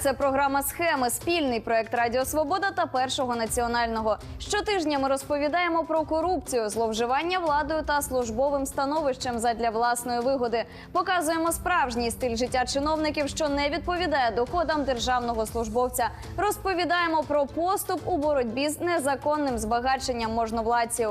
Це програма Схеми, спільний проект Радіо Свобода та Першого національного. Щотижня ми розповідаємо про корупцію, зловживання владою та службовим становищем задля власної вигоди. Показуємо справжній стиль життя чиновників, що не відповідає доходам державного службовця. Розповідаємо про поступ у боротьбі з незаконним збагаченням можновладців.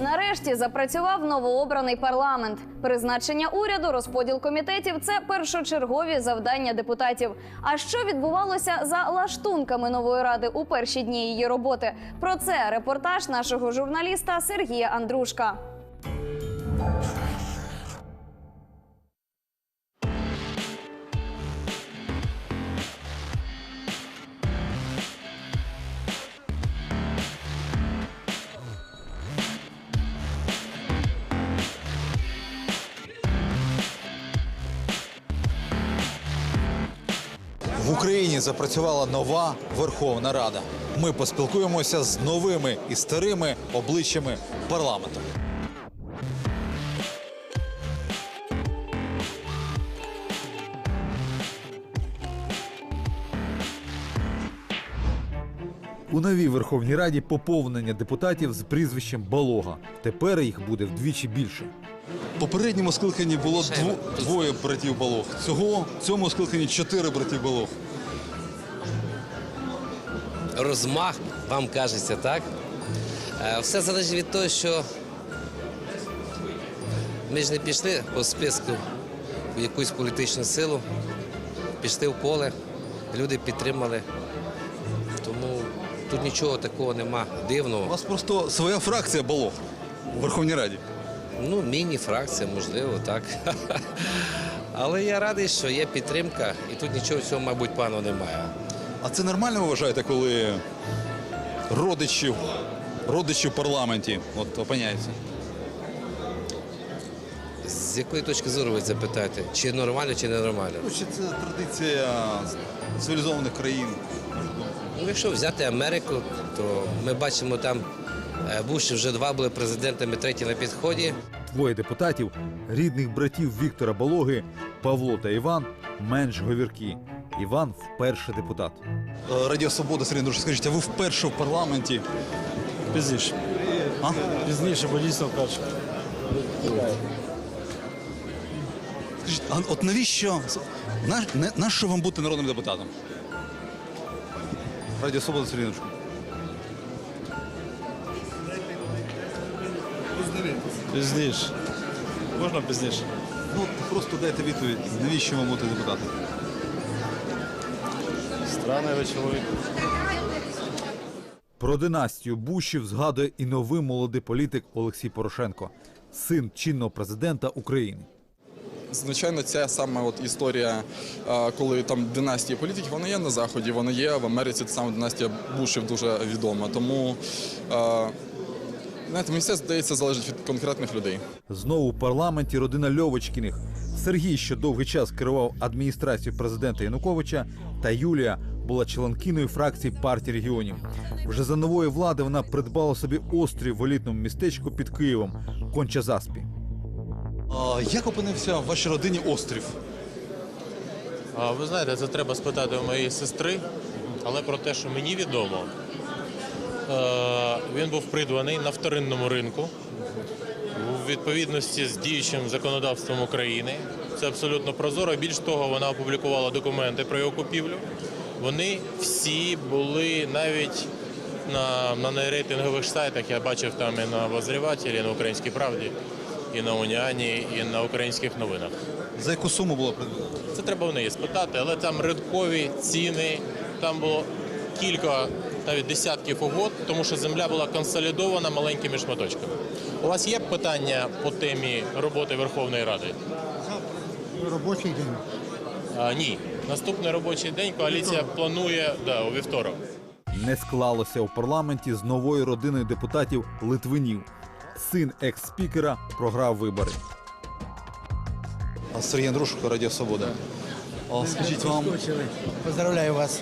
Нарешті запрацював новообраний парламент. Призначення уряду, розподіл комітетів це першочергові завдання депутатів. А що відбувалося за лаштунками нової ради у перші дні її роботи? Про це репортаж нашого журналіста Сергія Андрушка. В Україні запрацювала нова Верховна Рада. Ми поспілкуємося з новими і старими обличчями парламенту. У новій Верховній Раді поповнення депутатів з прізвищем Балога. Тепер їх буде вдвічі більше. В попередньому скликанні було дво- двоє братів Балог. Цього в цьому скликанні чотири братів Балог. розмах, вам кажеться, так? Е, Все залежить від того, що ми ж не пішли по списку в якусь політичну силу, пішли в поле, люди підтримали. Тому тут нічого такого нема дивного. У вас просто своя фракція Балог у Верховній Раді. Ну, міні-фракція, можливо, так. Але я радий, що є підтримка, і тут нічого цього, мабуть, пану немає. А це нормально ви вважаєте, коли родичі, родичі в парламенті от, опиняються? З якої точки зору ви це питаєте? Чи нормально, чи не нормально? Ну, чи це традиція цивілізованих країн? Ну, якщо взяти Америку, то ми бачимо там е, Буш вже два були президентами, третій на підході. Двоє депутатів, рідних братів Віктора Балоги, Павло та Іван, менш говіркі. Іван вперше депутат. Е, Радіо Свобода, Сергій Андрійович, скажіть, а ви вперше в парламенті? Пізніше. А? Пізніше, бо дійсно вперше. Скажіть, а от навіщо на, не- нащо вам бути народним депутатом? Радіо Свобода, Сергій Андрійович. Пізніше. Можна пізніше? Ну, просто дайте відповідь, навіщо вам бути депутатом? Странний ви чоловік. Про династію Бушів згадує і новий молодий політик Олексій Порошенко, син чинного президента України. Звичайно, ця саме от історія, коли там династії політиків, вона є на заході, вона є в Америці. Та саме династія Бушів дуже відома. Тому знаєте, мені все здається залежить від конкретних людей. Знову в парламенті родина Льовочкіних. Сергій, що довгий час керував адміністрацією президента Януковича, та Юлія була членкиною фракції партії регіонів. Вже за нової влади вона придбала собі острів в елітному містечку під Києвом Конча-Заспі. А, як опинився в вашій родині острів? А ви знаєте, це треба спитати у моєї сестри, але про те, що мені відомо, він був придбаний на вторинному ринку у відповідності з діючим законодавством України. Це абсолютно прозоро. Більш того, вона опублікувала документи про його купівлю. Вони всі були навіть на, на нерейтингових сайтах. Я бачив там і на Возрівателі, і на Українській правді, і на Уніані, і на українських новинах. За яку суму було придбано? Це треба в неї спитати, але там ринкові ціни, там було кілька, навіть десятків угод, тому що земля була консолідована маленькими шматочками. У вас є питання по темі роботи Верховної Ради? Робочий день. А, ні. Наступний робочий день коаліція планує да, у вівторок. Не склалося у парламенті з новою родиною депутатів Литвинів. Син екс-спікера програв вибори. Сергій Андрушко, Радіо Свобода. А, скажіть, вам, Поздравляю вас.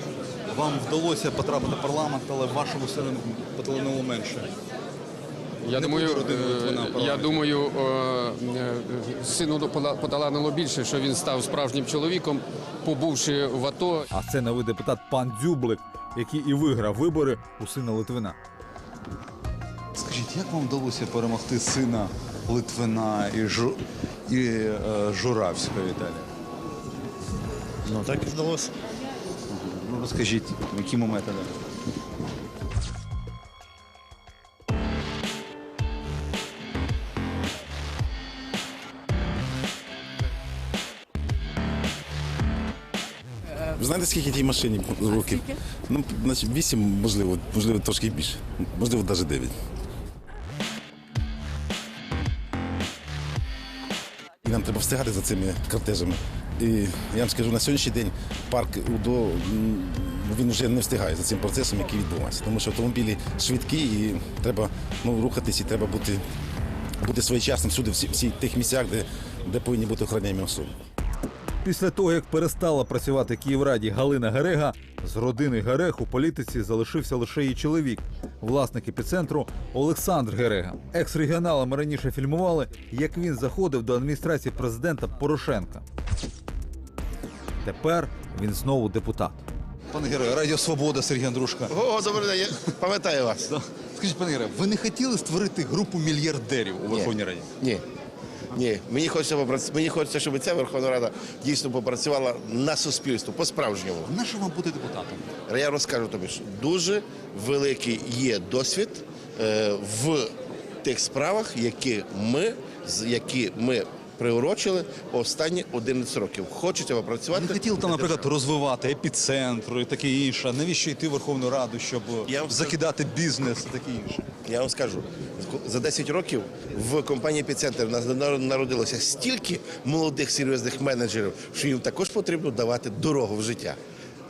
вам вдалося потрапити в парламент, але вашому сину поталанило менше. Я Не думаю, буде Литвина в я парламенті. думаю, е, сину пода- поталанило більше, що він став справжнім чоловіком, побувши в АТО. А це новий депутат пан Дзюблик, який і виграв вибори у сина Литвина. Скажіть, як вам вдалося перемогти сина Литвина і, Жу... і е, Журавського Віталія? Ну так і вдалося. Ну розкажіть, якими методами? Ви знаєте, скільки тій машині років? Ну, значить, вісім, можливо, можливо, трошки більше. Можливо, навіть дев'ять. І нам треба встигати за цими кортежами. І я вам скажу, на сьогоднішній день парк УДО він вже не встигає за цим процесом, який відбувається. Тому що автомобілі швидкі і треба ну, рухатись, і треба бути, бути своєчасним всюди, всі, всі тих місцях, де, де повинні бути охороняємі особи. Після того, як перестала працювати Київраді Галина Герега, з родини Герег у політиці залишився лише її чоловік, власник епіцентру Олександр Герега. Екс-регіонала ми раніше фільмували, як він заходив до адміністрації президента Порошенка. Тепер він знову депутат. Пане Герой, Радіо Свобода, Сергій Андрушка. О, добрий день, я пам'ятаю вас. Скажіть, пане Герой, ви не хотіли створити групу мільярдерів у Верховній Раді? Ні. Ні, мені хочеться попрац- мені хочеться, щоб ця Верховна Рада дійсно попрацювала на суспільство по-справжньому. На що вам бути депутатом? Я розкажу тобі, що дуже великий є досвід е, в тих справах, які ми, які ми приурочили останні 11 років. Хочеться попрацювати. Не хотіли там, наприклад, розвивати епіцентр і таке інше. Навіщо йти в Верховну Раду, щоб Я закидати бізнес і таке інше? Я вам скажу, за 10 років в компанії «Епіцентр» народилося стільки молодих серйозних менеджерів, що їм також потрібно давати дорогу в життя.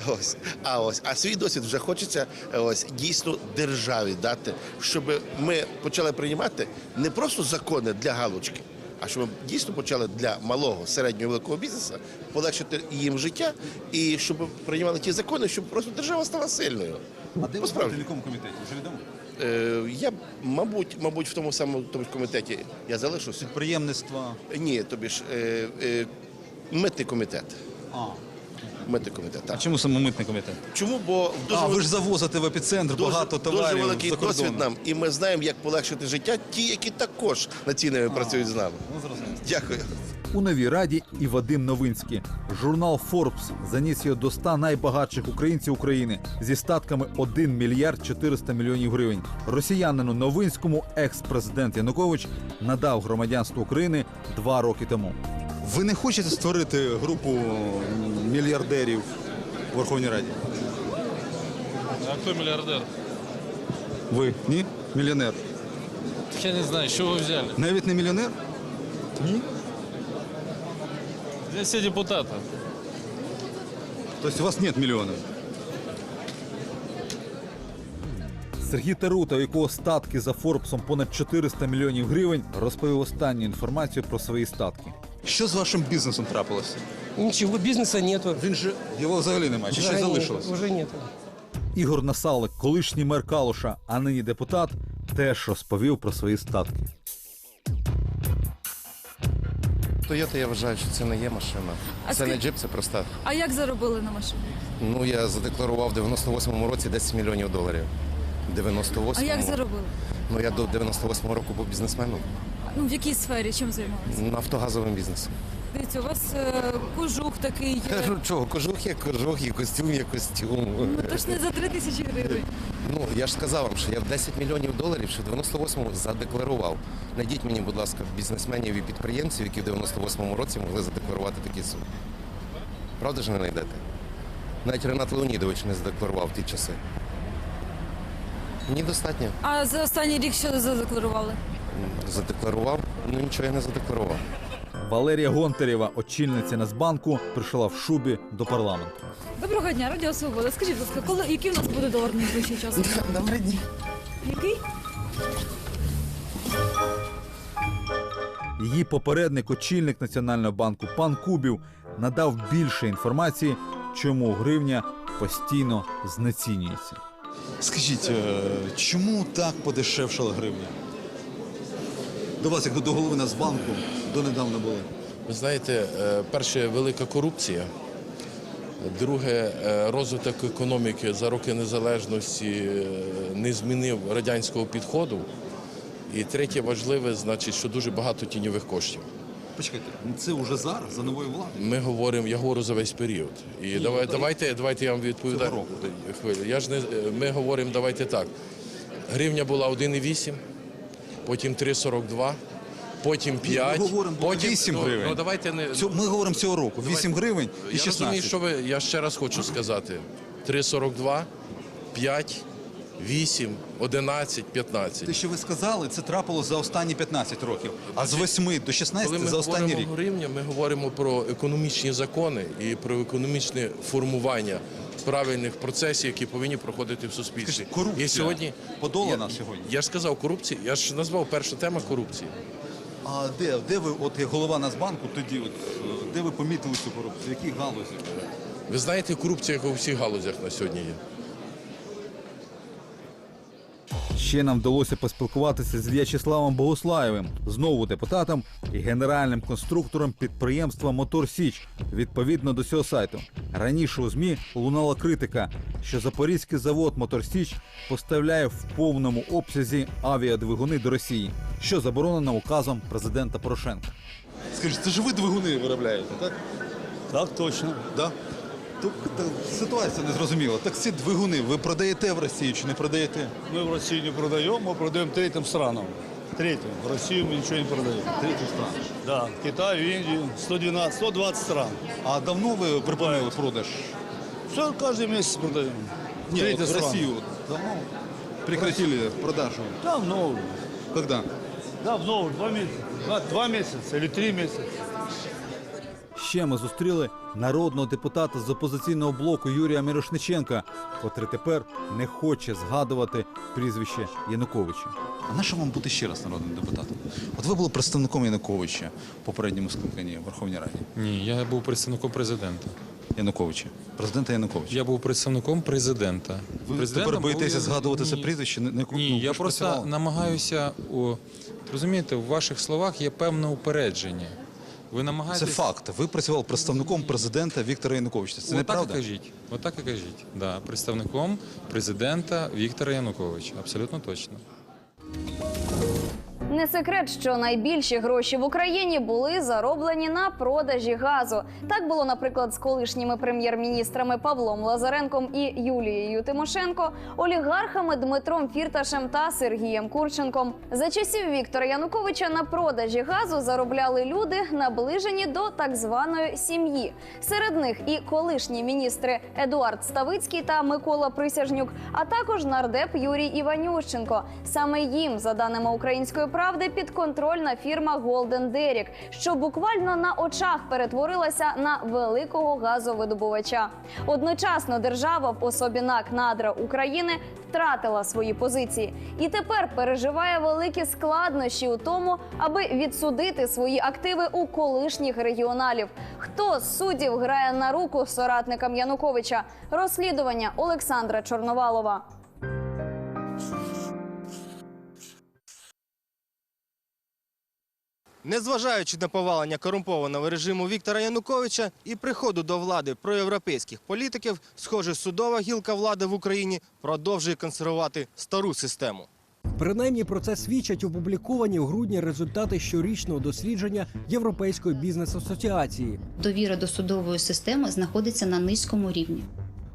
Ось, а ось, а свій досвід вже хочеться ось дійсно державі дати, щоб ми почали приймати не просто закони для галочки, а щоб ми дійсно почали для малого, середнього, великого бізнесу полегшити їм життя і щоб приймали ті закони, щоб просто держава стала сильною. А де ви в якому комітеті? Вже відомо? Е, я, мабуть, мабуть, в тому самому тому комітеті я залишуся. Підприємництва. Ні, тобі ж е, е, митний комітет. А. Митний комітет. А Так. чому саме митний комітет? Чому? Бо в дуже а, ви ж завозите в епіцентр дуже, багато дуже товарів великий за досвід нам, і ми знаємо, як полегшити життя ті, які також над цінами працюють з нами. Ну, зрозуміло. Дякую. У новій раді і Вадим Новинський. Журнал Forbes заніс його до 100 найбагатших українців України зі статками 1 мільярд 400 мільйонів гривень. Росіянину Новинському екс-президент Янукович надав громадянство України два роки тому. Ви не хочете створити групу мільярдерів у Верховній Раді? А хто мільярдер? Ви? Ні? Мільйонер. Я не знаю, що ви взяли. Навіть не мільйонер? Ні. Здесь все депутати. Тобто у вас нет мільйонів? Сергій Тарута, у якого статки за Форбсом понад 400 мільйонів гривень, розповів останню інформацію про свої статки. Що з вашим бізнесом трапилося? Ничего, бизнеса нету. Він же його взагалі немає. Чи щось Уже нет- залишилось? Уже нет. Ігор Насалик, колишній мер Калуша, а нині депутат, теж розповів про свої статки. Тойота, я вважаю, що це не є машина. А це не джип, це просто. А як заробили на машині? Ну я задекларував в 98-му році 10 мільйонів доларів. 98-му. А як заробили? Ну я до 98-го року був бізнесменом. Ну в якій сфері чим займалися? Нафтогазовим бізнесом. Дивіться, у вас е, кожух такий. Кажу, чого, кожух є кожух, і костюм є костюм. Ну то ж не за три тисячі гривень. Ну, я ж сказав вам, що я в 10 мільйонів доларів ще в 98-му задекларував. Найдіть мені, будь ласка, бізнесменів і підприємців, які в 98-му році могли задекларувати такі суми. Правда ж не знайдете? Навіть Ренат Леонідович не задекларував в ті часи. Мені достатньо. А за останній рік що задекларували? Задекларував, ну нічого я не задекларував. Валерія Гонтарєва, очільниця Нацбанку, прийшла в шубі до парламенту. Доброго дня, Радіо Свобода. Скажіть, будь ласка, коли який у нас буде долар найближчим часом? Добрий день. Який? Її попередник, очільник Національного банку пан Кубів, надав більше інформації, чому гривня постійно знецінюється. Скажіть, е, чому так подешевшала гривня? До вас, як до голови Нацбанку, донедавна були. Ви знаєте, е, перше велика корупція. Друге, е, розвиток економіки за роки незалежності е, не змінив радянського підходу. І третє важливе, значить, що дуже багато тіньових коштів. Почекайте, ну це вже зараз, за новою владою. Ми говоримо, я говорю за весь період. І давай, давайте, давайте я вам відповідаю. Я ж не ми говоримо, давайте так. Гривня була 1,8, потім 3,42, потім 5. Ми говоримо про потім 8 ну, гривень. Ну, давайте не Цю- Ми говоримо цього року. 8 гривень і я 16. розумію, що ви. Я ще раз хочу сказати: 3,42, 5, 8, 11, 15. Те, що ви сказали, це трапилось за останні 15 років. А з 8 до 16 Коли ми за останній говоримо рік. гривня, ми говоримо про економічні закони і про економічне формування правильних процесів, які повинні проходити в суспільстві. Скажіть, корупція і сьогодні подолана я, сьогодні? Я ж сказав корупція. Я ж назвав перша тема корупції. А де, де ви, от як голова Нацбанку, тоді, от, е, де ви помітили цю корупцію? В якій галузі? Ви знаєте, корупція як у всіх галузях на сьогодні є. Ще нам вдалося поспілкуватися з В'ячеславом Богуслаєвим, знову депутатом і генеральним конструктором підприємства Мотор Січ. Відповідно до цього сайту. Раніше у ЗМІ лунала критика, що Запорізький завод Мотор Січ поставляє в повному обсязі авіадвигуни до Росії, що заборонено указом президента Порошенка. Скажіть, це ж ви двигуни виробляєте, так? Так, точно. Да? Тут та, ситуація незрозуміла. Так ці двигуни ви продаєте в Росію чи не продаєте? Мы в Россию не продаем, мы продаем третьим странам. Третьим. В Россию мы ничего не продаем. Третю страну. Да, Китай, Индию, 112, 120 стран. А давно ви припинили продаж? Все, каждый месяц продаем. Ні, Третья от в страна. Росію давно прекратили продажу. Давно уже. Когда? Давно уже, два месяца. Два, два месяца или три месяца. Ще ми зустріли народного депутата з опозиційного блоку Юрія Мірошниченка, котрий тепер не хоче згадувати прізвище Януковича. А на що вам бути ще раз народним депутатом? От ви були представником Януковича в попередньому скликанні в Верховній Раді. Ні, я був представником президента. Януковича. Президента Януковича. Я був представником президента. Ви Президентом тепер боїтеся був- згадувати це Ні. прізвище? Не, не, Ні, ну, я просто працювали. намагаюся о, розумієте, в ваших словах є певне упередження. Ви Це факт. Ви працювали представником президента Віктора Януковича. Це Отак неправда? і кажіть. Отак і кажіть. Да, представником президента Віктора Януковича. Абсолютно точно. Не секрет, що найбільші гроші в Україні були зароблені на продажі газу. Так було, наприклад, з колишніми прем'єр-міністрами Павлом Лазаренком і Юлією Тимошенко, олігархами Дмитром Фірташем та Сергієм Курченком. За часів Віктора Януковича на продажі газу заробляли люди, наближені до так званої сім'ї. Серед них і колишні міністри Едуард Ставицький та Микола Присяжнюк, а також нардеп Юрій Іванющенко. Саме їм, за даними української правди, підконтрольна фірма Golden Derrick, що буквально на очах перетворилася на великого газовидобувача. Одночасно держава в особі НАК Надра України втратила свої позиції і тепер переживає великі складнощі у тому, аби відсудити свої активи у колишніх регіоналів. Хто з суддів грає на руку соратникам Януковича? Розслідування Олександра Чорновалова. Незважаючи на повалення корумпованого режиму Віктора Януковича і приходу до влади проєвропейських політиків, схоже, судова гілка влади в Україні продовжує консервувати стару систему. Принаймні про це свідчать опубліковані у грудні результати щорічного дослідження Європейської бізнес-асоціації. Довіра до судової системи знаходиться на низькому рівні.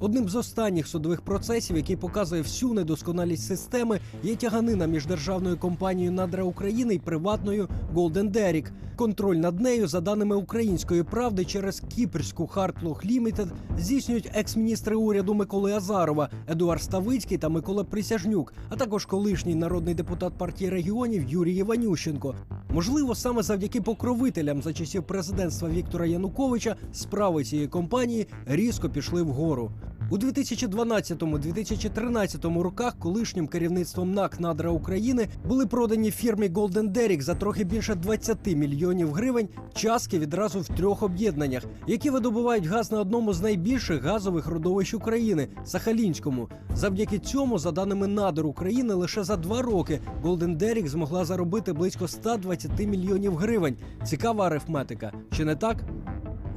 Одним з останніх судових процесів, який показує всю недосконалість системи, є тяганина між державною компанією Надра України і приватною Golden Derrick. Контроль над нею, за даними української правди, через кіпрську Хартлох Лімітед здійснюють екс-міністри уряду Миколи Азарова, Едуард Ставицький та Микола Присяжнюк, а також колишній народний депутат партії регіонів Юрій Іванющенко. Можливо, саме завдяки покровителям за часів президентства Віктора Януковича справи цієї компанії різко пішли вгору. У 2012-2013 роках колишнім керівництвом НАК Надра України були продані фірмі Golden Derrick за трохи більше 20 мільйонів гривень частки відразу в трьох об'єднаннях, які видобувають газ на одному з найбільших газових родовищ України Сахалінському. Завдяки цьому, за даними Надр України, лише за два роки Golden Derrick змогла заробити близько 120 мільйонів гривень. Цікава арифметика, чи не так?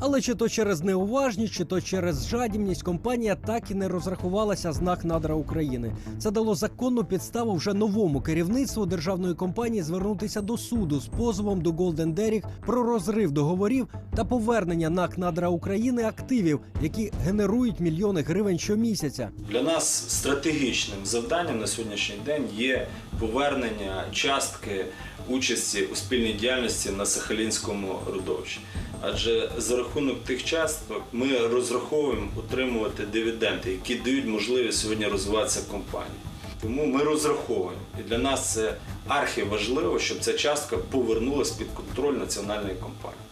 Але чи то через неуважність, чи то через жадібність компанія так і не розрахувалася з НАК Надра України. Це дало законну підставу вже новому керівництву державної компанії звернутися до суду з позовом до Golden Derrick про розрив договорів та повернення НАК Надра України активів, які генерують мільйони гривень щомісяця. Для нас стратегічним завданням на сьогоднішній день є повернення частки участі у спільній діяльності на Сахалінському родовищі. Адже за рахунок тих часток ми розраховуємо отримувати дивіденди, які дають можливість сьогодні розвиватися компанії. Тому ми розраховуємо. І для нас це архіважливо, щоб ця частка повернулася під контроль національної компанії.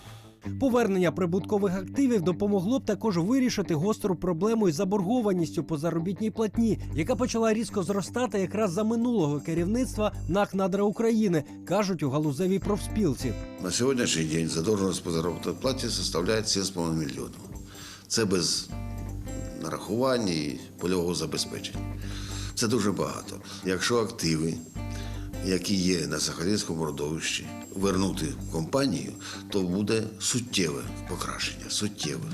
Повернення прибуткових активів допомогло б також вирішити гостру проблему із заборгованістю по заробітній платні, яка почала різко зростати якраз за минулого керівництва НАК Надра України, кажуть у галузевій профспілці. На сьогоднішній день задовженість по заробітній платі составляє 7,5 мільйонів. Це без нарахування і польового забезпечення. Це дуже багато. Якщо активи, які є на Сахалінському родовищі, вернути в компанію, то буде суттєве покращення. Суттєве.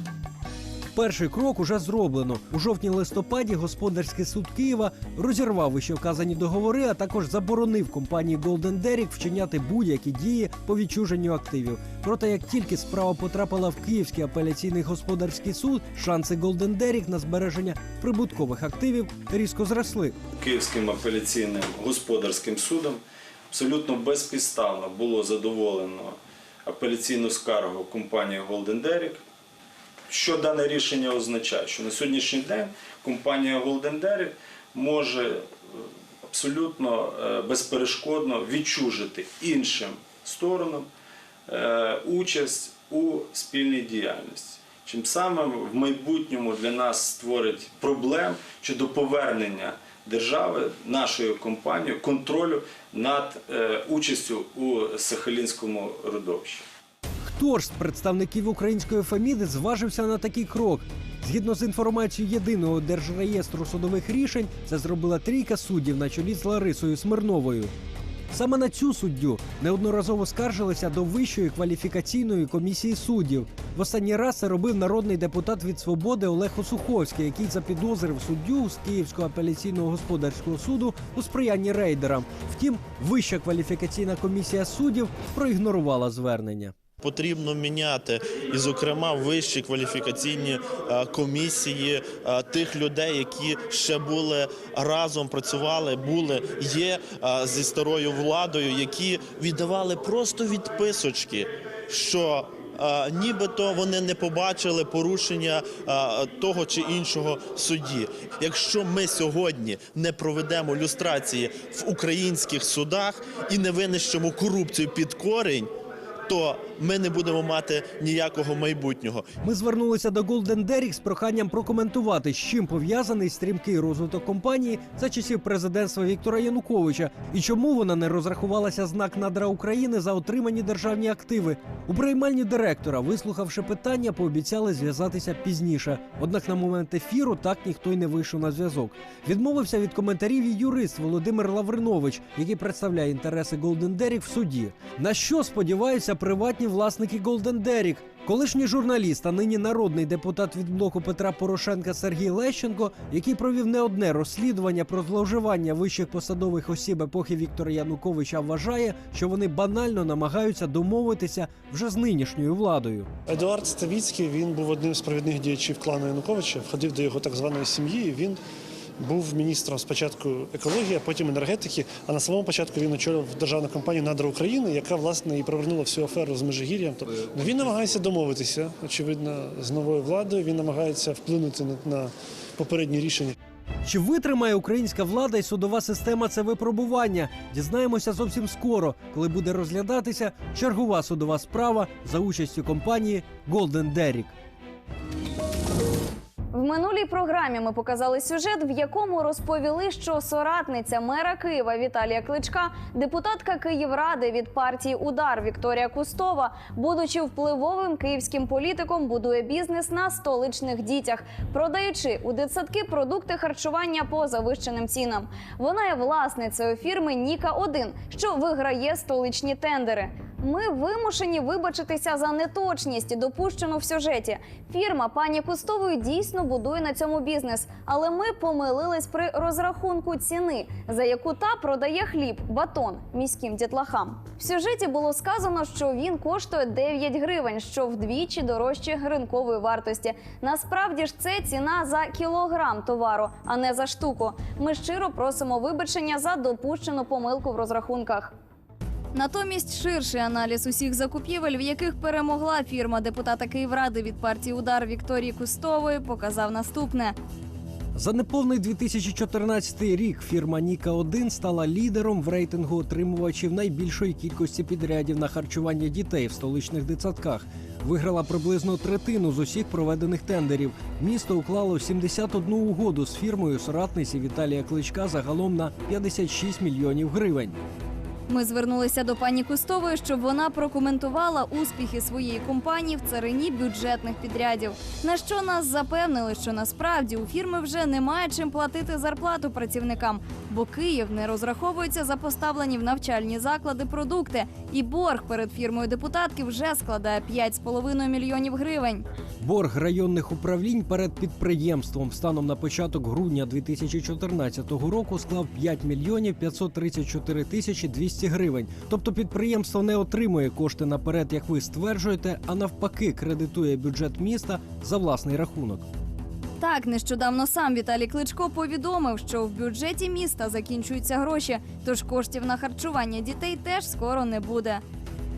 Перший крок уже зроблено. У жовтні-листопаді господарський суд Києва розірвав вищевказані договори, а також заборонив компанії Golden Derrick вчиняти будь-які дії по відчуженню активів. Проте, як тільки справа потрапила в Київський апеляційний господарський суд, шанси Golden Derrick на збереження прибуткових активів різко зросли. Київським апеляційним господарським судом абсолютно безпідставно було задоволено апеляційну скаргу компанії Golden Derrick. Що дане рішення означає? Що на сьогоднішній день компанія Golden Derrick може е, абсолютно е, безперешкодно відчужити іншим сторонам е, участь у спільній діяльності. Чим самим в майбутньому для нас створить проблем щодо повернення держави, нашою компанією, контролю над участю у Сахалінському родовищі. Хто ж з представників української фаміди зважився на такий крок? Згідно з інформацією єдиного держреєстру судових рішень, це зробила трійка суддів на чолі з Ларисою Смирновою. Саме на цю суддю неодноразово скаржилися до Вищої кваліфікаційної комісії суддів. В останній раз це робив народний депутат від свободи Олег Осуховський, який запідозрив суддю з Київського апеляційного господарського суду у сприянні рейдерам. Втім, Вища кваліфікаційна комісія суддів проігнорувала звернення. Потрібно міняти і, зокрема, вищі кваліфікаційні е, комісії е, тих людей, які ще були разом, працювали, були є е, зі старою владою, які віддавали просто відписочки, що нібито вони не побачили порушення того чи іншого судді. Якщо ми сьогодні не проведемо люстрації в українських судах і не винищимо корупцію під корінь, то ми не будемо мати ніякого майбутнього. Ми звернулися до Golden Derrick з проханням прокоментувати, з чим пов'язаний стрімкий розвиток компанії за часів президентства Віктора Януковича і чому вона не розрахувалася знак надра України за отримані державні активи. У приймальні директора, вислухавши питання, пообіцяли зв'язатися пізніше. Однак на момент ефіру так ніхто й не вийшов на зв'язок. Відмовився від коментарів і юрист Володимир Лавринович, який представляє інтереси Golden Derrick в суді. На що сподіваються приватні власники Golden Derrick? Колишній журналіст, а нині народний депутат від блоку Петра Порошенка Сергій Лещенко, який провів не одне розслідування про зловживання вищих посадових осіб епохи Віктора Януковича, вважає, що вони банально намагаються домовитися вже з нинішньою владою. Едуард Ставіцький він був одним з провідних діячів клану Януковича, входив до його так званої сім'ї. Він був міністром спочатку екології, а потім енергетики. А на самому початку він очолював державну компанію Надра України, яка власне і провернула всю аферу з Межигір'ям. Тобто він намагається домовитися, очевидно, з новою владою. Він намагається вплинути на, на попередні рішення. Чи витримає українська влада і судова система це випробування? Дізнаємося зовсім скоро, коли буде розглядатися чергова судова справа за участю компанії Golden Derrick. Минулій програмі ми показали сюжет, в якому розповіли, що соратниця мера Києва Віталія Кличка, депутатка Київради від партії Удар Вікторія Кустова, будучи впливовим київським політиком, будує бізнес на столичних дітях, продаючи у дитсадки продукти харчування по завищеним цінам. Вона є власницею фірми Ніка 1 що виграє столичні тендери. Ми вимушені вибачитися за неточність, допущену в сюжеті. Фірма пані Кустової дійсно будує на цьому бізнес, але ми помилились при розрахунку ціни, за яку та продає хліб, батон міським дітлахам. В сюжеті було сказано, що він коштує 9 гривень, що вдвічі дорожче ринкової вартості. Насправді ж це ціна за кілограм товару, а не за штуку. Ми щиро просимо вибачення за допущену помилку в розрахунках. Натомість ширший аналіз усіх закупівель, в яких перемогла фірма депутата Київради від партії Удар Вікторії Кустової, показав наступне. За неповний 2014 рік фірма Ніка 1 стала лідером в рейтингу отримувачів найбільшої кількості підрядів на харчування дітей в столичних дитсадках. Виграла приблизно третину з усіх проведених тендерів. Місто уклало 71 угоду з фірмою соратниці Віталія Кличка загалом на 56 мільйонів гривень. Ми звернулися до пані Кустової, щоб вона прокоментувала успіхи своєї компанії в царині бюджетних підрядів. На що нас запевнили, що насправді у фірми вже немає чим платити зарплату працівникам, бо Київ не розраховується за поставлені в навчальні заклади продукти, і борг перед фірмою депутатки вже складає 5,5 мільйонів гривень. Борг районних управлінь перед підприємством станом на початок грудня 2014 року склав 5 мільйонів 534 тисячі 200 гривень. Тобто підприємство не отримує кошти наперед, як ви стверджуєте, а навпаки кредитує бюджет міста за власний рахунок. Так, нещодавно сам Віталій Кличко повідомив, що в бюджеті міста закінчуються гроші, тож коштів на харчування дітей теж скоро не буде.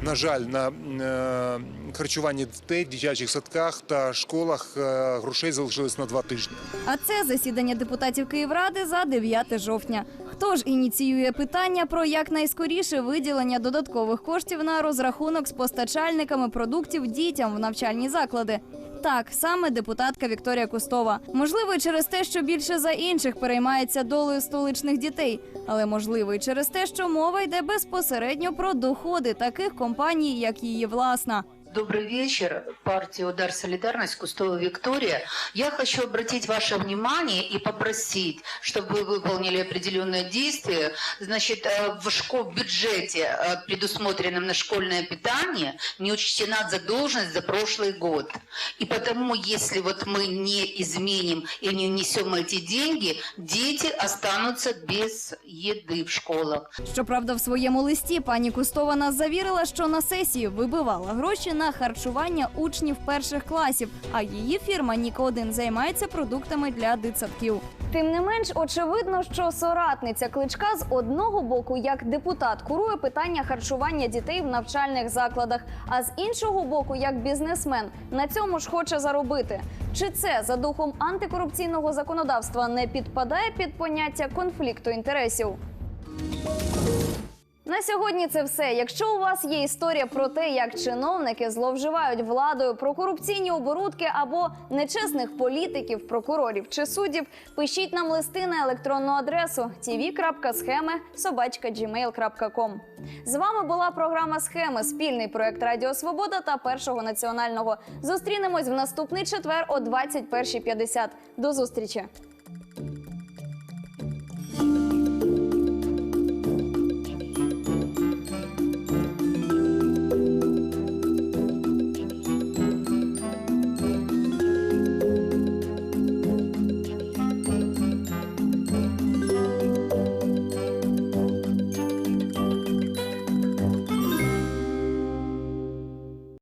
На жаль, на е, харчування дітей в дитячих садках та школах е, грошей залишилось на два тижні. А це засідання депутатів Київради за 9 жовтня. Хто ж ініціює питання про якнайскоріше виділення додаткових коштів на розрахунок з постачальниками продуктів дітям в навчальні заклади? Так, саме депутатка Вікторія Кустова. Можливо, і через те, що більше за інших переймається долею столичних дітей, але можливо, через те, що мова йде безпосередньо про доходи таких компаній, як її власна. Добрый вечер, партия «Удар Солидарность», Кустова Виктория. Я хочу обратить ваше внимание и попросить, чтобы вы выполнили определенные действия. Значит, э, в, школ, в бюджете, э, предусмотренном на школьное питание, не учтена задолженность за прошлый год. И потому, если вот мы не изменим и не внесем эти деньги, дети останутся без еды в школах. Щоправда, в своєму листі пані Кустова нас завірила, що на сесії вибивала гроші на харчування учнів перших класів, а її фірма Ніка 1 займається продуктами для дитсадків. Тим не менш, очевидно, що соратниця кличка з одного боку, як депутат, курує питання харчування дітей в навчальних закладах, а з іншого боку, як бізнесмен, на цьому ж хоче заробити. Чи це за духом антикорупційного законодавства не підпадає під поняття конфлікту інтересів? На сьогодні це все. Якщо у вас є історія про те, як чиновники зловживають владою про корупційні оборудки або нечесних політиків, прокурорів чи суддів, пишіть нам листи на електронну адресу tv.схеми.gmail.com. З вами була програма Схеми, спільний проект Радіо Свобода та Першого національного. Зустрінемось в наступний четвер о 21.50. До зустрічі.